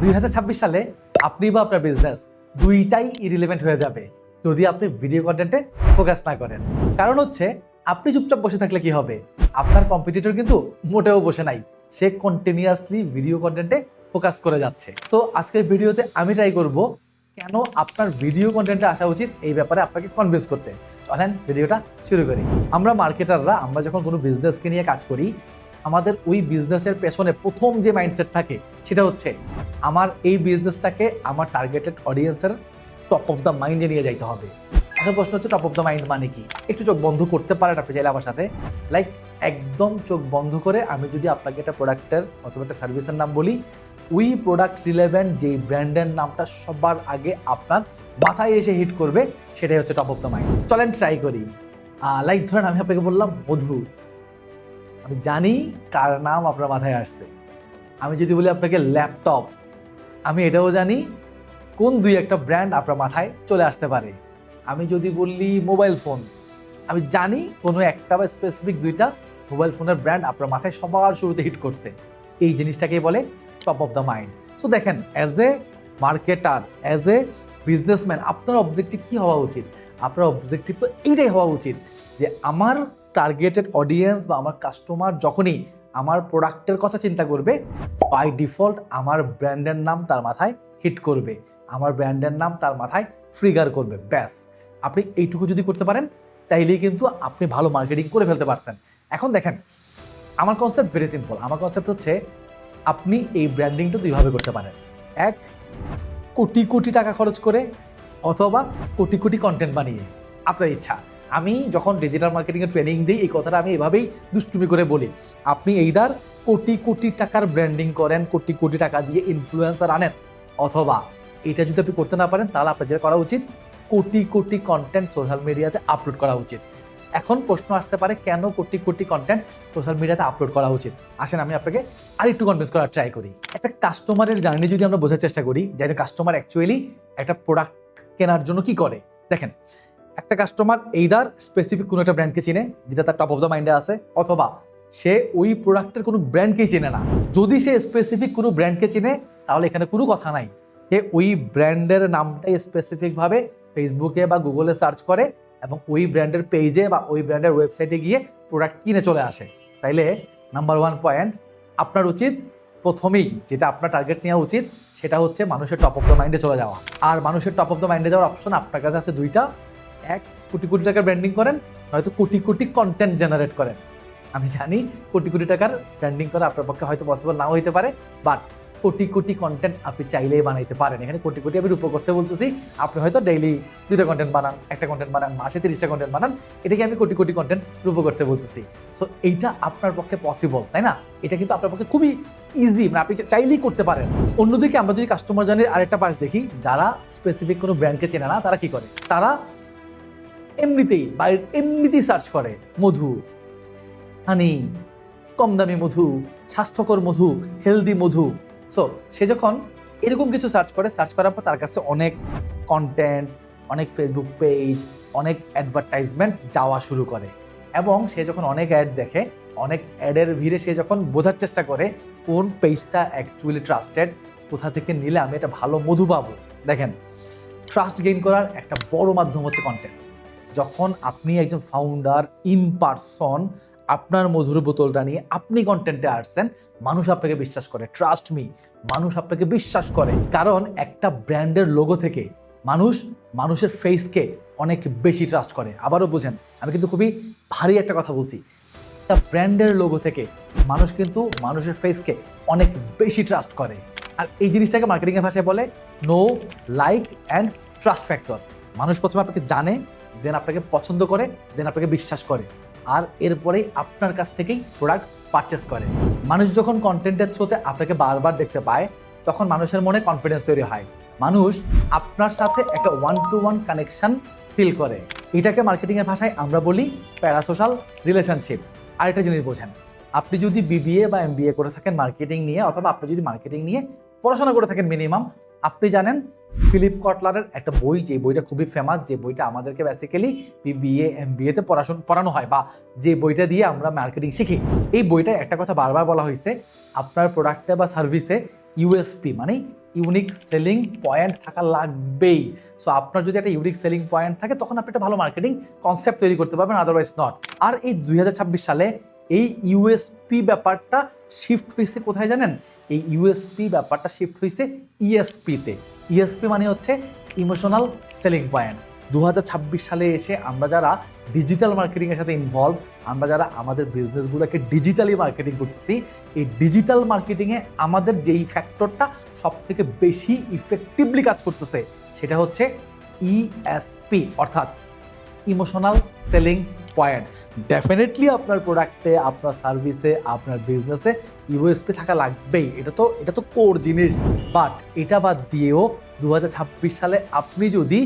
দুই হাজার ছাব্বিশ সালে আপনি বা আপনার বিজনেস দুইটাই ইরিলেভেন্ট হয়ে যাবে যদি আপনি ভিডিও কন্টেন্টে ফোকাস না করেন। কারণ হচ্ছে, আপনি চুপচাপ বসে থাকলে কি হবে? আপনার কম্পিটিটর কিন্তু মোটেও বসে নাই। সে কন্টিনিউয়াসলি ভিডিও কন্টেন্টে ফোকাস করে যাচ্ছে। তো আজকের ভিডিওতে আমি ট্রাই করব কেন আপনার ভিডিও কন্টেন্টে আসা উচিত এই ব্যাপারে আপনাকে কনভিন্স করতে। চলেন ভিডিওটা শুরু করি। আমরা মার্কেটাররা আমরা যখন কোনো বিজনেসকে নিয়ে কাজ করি আমাদের ওই বিজনেসের পেছনে প্রথম যে মাইন্ডসেট থাকে, সেটা হচ্ছে আমার এই বিজনেসটাকে আমার টার্গেটেড অডিয়েন্সের টপ অফ দ্য মাইন্ডে নিয়ে যাইতে হবে। এখন প্রশ্ন হচ্ছে টপ অফ দ্য মাইন্ড মানে কি? একটু চোখ বন্ধ করতে পারেন আপনি চাইলে আমার সাথে। লাইক একদম চোখ বন্ধ করে আমি যদি আপনাকে একটা প্রোডাক্টের অথবা একটা সার্ভিসের নাম বলি, ওই প্রোডাক্ট রিলেভেন্ট যেই ব্র্যান্ডের নামটা সবার আগে আপনার মাথায় এসে হিট করবে, সেটাই হচ্ছে টপ অফ দ্য মাইন্ড চলেন ট্রাই করি। লাইক ধরেন আমি আপনাকে বললাম, মধু। আমি জানি কার নাম আপনার মাথায় আসছে। আমি যদি বলি আপনাকে ল্যাপটপ, আমি এটাও জানি কোন দুই একটা ব্র্যান্ড আপনার মাথায় চলে আসতে পারে। আমি যদি বললি মোবাইল ফোন, আমি জানি কোনো একটা বা স্পেসিফিক দুইটা মোবাইল ফোনের ব্র্যান্ড আপনার মাথায় সবার শুরুতে হিট করছে। এই জিনিসটাকেই বলে top of the mind so দেখেন as a marketer as a businessman আপনার অবজেক্টিভ কী হওয়া উচিত? আপনার অবজেক্টিভ তো এইটাই হওয়া উচিত যে আমার টার্গেটেড অডিয়েন্স বা আমার কাস্টমার যখনই আমার প্রোডাক্টের কথা চিন্তা করবে বাই ডিফল্ট আমার ব্র্যান্ডের নাম তার মাথায় হিট করবে। আমার ব্র্যান্ডের নাম তার মাথায় ট্রিগার করবে। ব্যাস। আপনি এইটুকু যদি করতে পারেন, তাইলেই কিন্তু আপনি ভালো মার্কেটিং করে ফেলতে পারছেন। এখন দেখেন, আমার কনসেপ্ট ভেরি সিম্পল আমার কনসেপ্ট হচ্ছে আপনি এই ব্র্যান্ডিংটা দুইভাবে করতে পারেন। এক, কোটি কোটি টাকা খরচ করে অথবা কোটি কোটি কন্টেন্ট বানিয়ে। আপনার ইচ্ছা। আমি যখন ডিজিটাল মার্কেটিংয়ের ট্রেনিং দিই, এই কথাটা আমি এভাবেই দুষ্টুমি করে বলি। আপনি এইদার কোটি কোটি টাকার ব্র্যান্ডিং করেন, কোটি কোটি টাকা দিয়ে ইনফ্লুয়েন্সার আনেন, অথবা এটা যদি আপনি করতে না পারেন, তাহলে আপনার যেটা করা উচিত, কোটি কোটি কন্টেন্ট সোশ্যাল মিডিয়াতে আপলোড করা উচিত। এখন প্রশ্ন আসতে পারে, কেন কোটি কোটি কন্টেন্ট সোশ্যাল মিডিয়াতে আপলোড করা উচিত? আসেন, আমি আপনাকে আরেকটু কনভিন্স করার ট্রাই করি। একটা কাস্টমারের জার্নি যদি আমরা বোঝার চেষ্টা করি, যে কাস্টমার অ্যাকচুয়ালি একটা প্রোডাক্ট কেনার জন্য কি করে? দেখেন একটা কাস্টমার এইদার স্পেসিফিক কোনো একটা ব্র্যান্ডকে চিনে, যেটা তার টপ অফ দ্য মাইন্ডে আছে, অথবা সে ওই প্রোডাক্টের কোনো ব্র্যান্ডকেই চেনে না। যদি সে স্পেসিফিক কোনো ব্র্যান্ডকে চিনে, তাহলে এখানে কোনো কথা নাই। সে ওই ব্র্যান্ডের নামটাই স্পেসিফিকভাবে ফেসবুকে বা গুগলে সার্চ করে এবং ওই ব্র্যান্ডের পেজে বা ওই ব্র্যান্ডের ওয়েবসাইটে গিয়ে প্রোডাক্ট কিনে চলে আসে। তাইলে নাম্বার ওয়ান পয়েন্ট আপনার উচিত প্রথমেই যেটা আপনার টার্গেট নেওয়া উচিত, সেটা হচ্ছে মানুষের টপ অফ দ্য মাইন্ডে চলে যাওয়া। আর মানুষের টপ অফ দ্য মাইন্ডে যাওয়ার অপশন আপনার কাছে আছে দুইটা। এক কোটি কোটি টাকার ব্র্যান্ডিং করেন নয়তো কোটি কোটি কন্টেন্ট জেনারেট করেন। আমি জানি কোটি কোটি টাকার ব্র্যান্ডিং করা আপনার পক্ষে হয়তো পসিবল নাও হইতে পারে বাট কোটি কোটি কন্টেন্ট আপনি চাইলেই বানাইতে পারেন। এখানে কোটি কোটি আমি রূপ করতে বলতেছি, আপনি হয়তো ডেইলি দুইটা কন্টেন্ট বানান, একটা কন্টেন্ট বানান, মাসে তিরিশটা কন্টেন্ট বানান, এটাকে আমি কোটি কোটি কন্টেন্ট রূপ করতে বলতেছি। সো এইটা আপনার পক্ষে পসিবল তাই না? এটা কিন্তু আপনার পক্ষে খুবই ইজি মানে আপনি চাইলেই করতে পারেন। অন্যদিকে আমরা যদি কাস্টমার জার্নির আরেকটা পাশ দেখি, যারা স্পেসিফিক কোনো ব্র্যান্ডকে চেনে না, তারা কি করে? তারা এমনিতেই বাইরে এমনিতেই সার্চ করে মধু। হানি কম দামি মধু, স্বাস্থ্যকর মধু হেলদি মধু। সো সে যখন এরকম কিছু সার্চ করে সার্চ করার পর তার কাছে অনেক কন্টেন্ট অনেক ফেসবুক পেজ অনেক অ্যাডভার্টাইজমেন্ট যাওয়া শুরু করে। এবং সে যখন অনেক অ্যাড দেখে, অনেক অ্যাডের ভিড়ে সে যখন বোঝার চেষ্টা করে, কোন পেজটা অ্যাকচুয়ালি ট্রাস্টেড কোথা থেকে নিলে আমি একটা ভালো মধু পাবো। দেখেন ট্রাস্ট গেইন করার একটা বড় মাধ্যম হচ্ছে কন্টেন্ট যখন আপনি একজন ফাউন্ডার ইন পারসন আপনার মধুর বোতলটা নিয়ে আপনি কন্টেন্টে আসছেন, মানুষ আপনাকে বিশ্বাস করে ট্রাস্ট মি মানুষ আপনাকে বিশ্বাস করে। কারণ একটা ব্র্যান্ডের লোগো থেকে মানুষ, মানুষের ফেসকে অনেক বেশি ট্রাস্ট করে। আবারও বোঝেন, আমি কিন্তু খুবই ভারী একটা কথা বলছি। একটা ব্র্যান্ডের লোগো থেকে মানুষ কিন্তু মানুষের ফেসকে অনেক বেশি ট্রাস্ট করে। আর এই জিনিসটাকে মার্কেটিংয়ের ভাষায় বলে know like and trust factor মানুষ প্রথমে আপনাকে জানে দেন আপনাকে পছন্দ করে দেন আপনাকে বিশ্বাস করে। আর এরপরেই আপনার কাছ থেকেই প্রোডাক্ট পারচেস করে। মানুষ যখন কন্টেন্টের থ্রুতে আপনাকে বারবার দেখতে পায়, তখন মানুষের মনে কনফিডেন্স তৈরি হয়। মানুষ আপনার সাথে একটা one to one connection feel করে। এটাকে মার্কেটিংয়ের ভাষায় আমরা বলি প্যারাসোশ্যাল রিলেশনশিপ আর একটা জিনিস বোঝেন, আপনি যদি বিবিএ বা এমবিএ করে থাকেন মার্কেটিং নিয়ে, অথবা আপনি যদি মার্কেটিং নিয়ে পড়াশোনা করে থাকেন মিনিমাম আপনি জানেন, ফিলিপ কটলারের একটা বই, যে বইটা খুবই ফেমাস যে বইটা আমাদেরকে বেসিক্যালি বিবিএ এমবিএতে পড়াশোনা, পড়ানো হয় বা যে বইটা দিয়ে আমরা মার্কেটিং শিখি, এই বইটায় একটা কথা বারবার বলা হয়েছে, আপনার প্রোডাক্টে বা সার্ভিসে ইউএসপি মানে ইউনিক সেলিং পয়েন্ট থাকা লাগবেই। সো আপনার যদি একটা ইউনিক সেলিং পয়েন্ট থাকে, তখন আপনি একটা ভালো মার্কেটিং কনসেপ্ট তৈরি করতে পারবেন আদারওয়াইজ নট আর এই দুই হাজার ছাব্বিশ সালে এই ইউএসপি ব্যাপারটা শিফট হয়েছে কোথায় জানেন? এই ইউএসপি ব্যাপারটা শিফট হয়েছে ইএসপিতে ইএসপি মানে হচ্ছে ইমোশনাল সেলিং পয়েন্ট দু হাজার ছাব্বিশ সালে এসে আমরা যারা ডিজিটাল মার্কেটিংয়ের সাথে ইনভলভ আমরা যারা আমাদের বিজনেসগুলোকে ডিজিটালি মার্কেটিং করতেছি, এই ডিজিটাল মার্কেটিংয়ে আমাদের যেই ফ্যাক্টরটা সব থেকে বেশি ইফেক্টিভলি কাজ করতেছে, সেটা হচ্ছে ইএসপি অর্থাৎ ইমোশনাল সেলিং পয়েন্ট ডেফিনেটলি আপনার প্রোডাক্টে আপনার সার্ভিসে আপনার বিজনেসে ইউএসপি থাকা লাগবেই। এটা তো এটা তো কোর জিনিস। বাট এটা বাদ দিয়েও দু হাজার ছাব্বিশ সালে আপনি যদি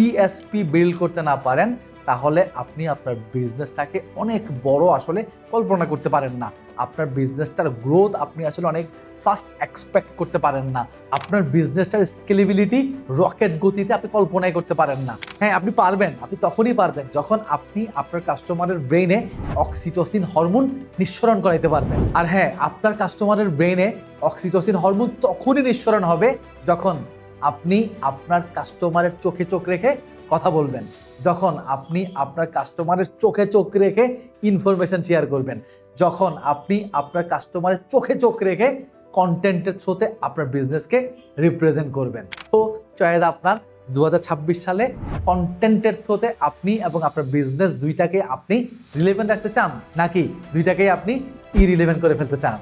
ইএসপি বিল্ড করতে না পারেন তাহলে আপনি আপনার বিজনেসটাকে অনেক বড় আসলে কল্পনা করতে পারেন না। আপনার বিজনেসটার গ্রোথ আপনি আসলে অনেক ফাস্ট এক্সপেক্ট করতে পারেন না। আপনার বিজনেসটার স্কেলেবিলিটি রকেট গতিতে আপনি কল্পনাই করতে পারেন না। হ্যাঁ আপনি পারবেন, আপনি তখনই পারবেন যখন আপনি আপনার কাস্টমারের ব্রেইনে অক্সিটোসিন হরমোন নিঃসরণ করাইতে পারবেন। আর হ্যাঁ আপনার কাস্টমারের ব্রেইনে অক্সিটোসিন হরমোন তখনই নিঃসরণ হবে যখন আপনি আপনার কাস্টমারের চোখে চোখ রেখে কথা বলবেন, যখন আপনি আপনার কাস্টমারের চোখে চোখ রেখে ইনফরমেশন শেয়ার করবেন, যখন আপনি আপনার কাস্টমারের চোখে চোখ রেখে কন্টেন্টের থ্রুতে আপনার বিজনেসকে রিপ্রেজেন্ট করবেন। তো চয়েস আপনার দু হাজার ছাব্বিশ সালে কন্টেন্টের থ্রুতে আপনি এবং আপনার বিজনেস দুইটাকে আপনি রিলেভেন্ট রাখতে চান, নাকি দুইটাকেই আপনি ইরিলেভেন্ট করে ফেলতে চান?